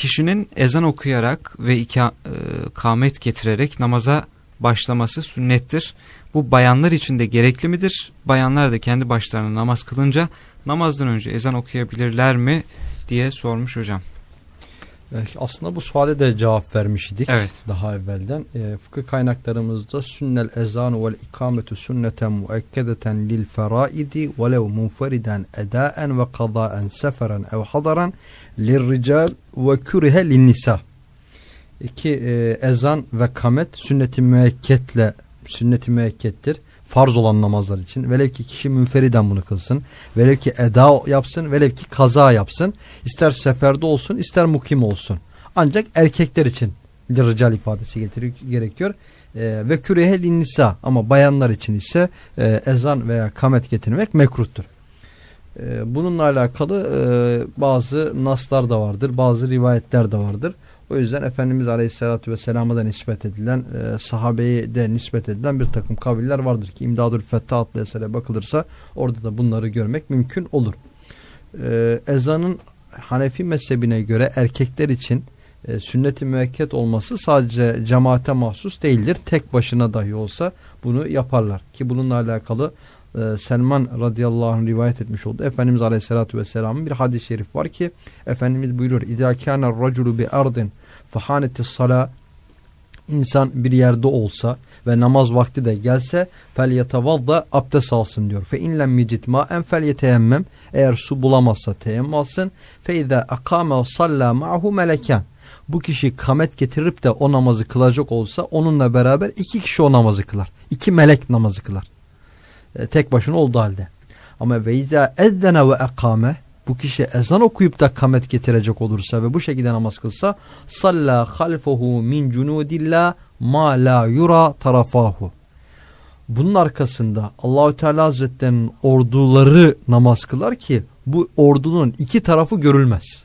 kişinin ezan okuyarak ve ika, e, kamet getirerek namaza başlaması sünnettir. Bu bayanlar için de gerekli midir? Bayanlar da kendi başlarına namaz kılınca namazdan önce ezan okuyabilirler mi diye sormuş hocam. Eh, Aslında bu suale de cevap vermiştik Evet. daha evvelden. E, fıkıh kaynaklarımızda sünnel ezanu vel ikametu sünneten muekkedeten lil feraidi velev munferiden edaen ve kadaen seferen ev hadaran lirrical ve kürihe linnisa. İki e, ezan ve kamet sünnet-i müekketle sünnet-i müekkettir. Farz olan namazlar için. Velev ki kişi münferiden bunu kılsın. Velev ki eda yapsın. Velev ki kaza yapsın. İster seferde olsun ister mukim olsun. Ancak erkekler için rical ifadesi getiriyor, gerekiyor. E, ve kürehe linnisa ama bayanlar için ise e, ezan veya kamet getirmek mekruhtur. E, bununla alakalı e, bazı naslar da vardır. Bazı rivayetler de vardır. O yüzden Efendimiz Aleyhisselatü Vesselam'a da nispet edilen, e, sahabeye de nispet edilen bir takım kaviller vardır ki İmdadül Fettah adlı esere bakılırsa orada da bunları görmek mümkün olur. E, ezanın Hanefi mezhebine göre erkekler için e, sünnet-i müekket olması sadece cemaate mahsus değildir. Tek başına dahi olsa bunu yaparlar. Ki bununla alakalı e, Selman radıyallahu anh rivayet etmiş oldu. Efendimiz aleyhissalatü vesselamın bir hadis-i şerif var ki Efendimiz buyuruyor kâne raculu bi ardin fahanetis salâ insan bir yerde olsa ve namaz vakti de gelse fel yetevadda abdest alsın diyor. Fe inlem yecid ma'en fel yeteyemmem eğer su bulamazsa teyemmüm alsın. Fe izâ akâme sallâ ma'hu meleken bu kişi kamet getirip de o namazı kılacak olsa onunla beraber iki kişi o namazı kılar. İki melek namazı kılar. E, tek başına olduğu halde. Ama ve izâ ve ekâme bu kişi ezan okuyup da kamet getirecek olursa ve bu şekilde namaz kılsa salla halfuhu min cunudillah ma la yura tarafahu. Bunun arkasında Allahü Teala Hazretlerinin orduları namaz kılar ki bu ordunun iki tarafı görülmez.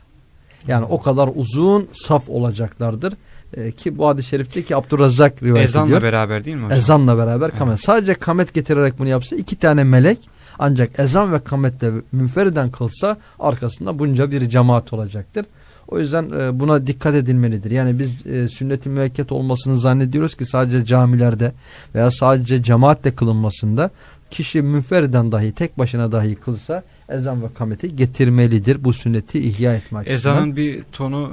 Yani o kadar uzun saf olacaklardır. Ee, ki bu hadis-i şerifteki Abdurrazzak rivayet Ezanla ediyor. beraber değil mi hocam? Ezanla beraber kamet. Evet. Sadece kamet getirerek bunu yapsa iki tane melek ancak ezan ve kametle münferiden kılsa arkasında bunca bir cemaat olacaktır. O yüzden e, buna dikkat edilmelidir. Yani biz e, sünnet-i müekket olmasını zannediyoruz ki sadece camilerde veya sadece cemaatle kılınmasında kişi münferiden dahi tek başına dahi kılsa ezan ve kameti getirmelidir. Bu sünneti ihya etmek açısından. Ezanın bir tonu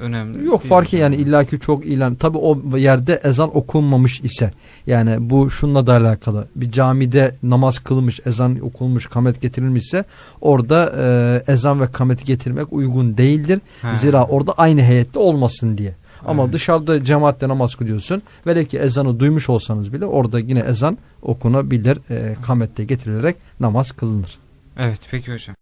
e, önemli. Yok farkı yani illaki çok ilan. Tabi o yerde ezan okunmamış ise yani bu şunla da alakalı. Bir camide namaz kılmış, ezan okunmuş, kamet getirilmişse orada e, ezan ve kameti getirmek uygun değildir. Ha. Zira orada aynı heyette olmasın diye. Ama Evet. dışarıda cemaatle namaz kılıyorsun. Velev ki ezanı duymuş olsanız bile orada yine ezan okunabilir. E, kamette getirilerek namaz kılınır. Evet peki hocam.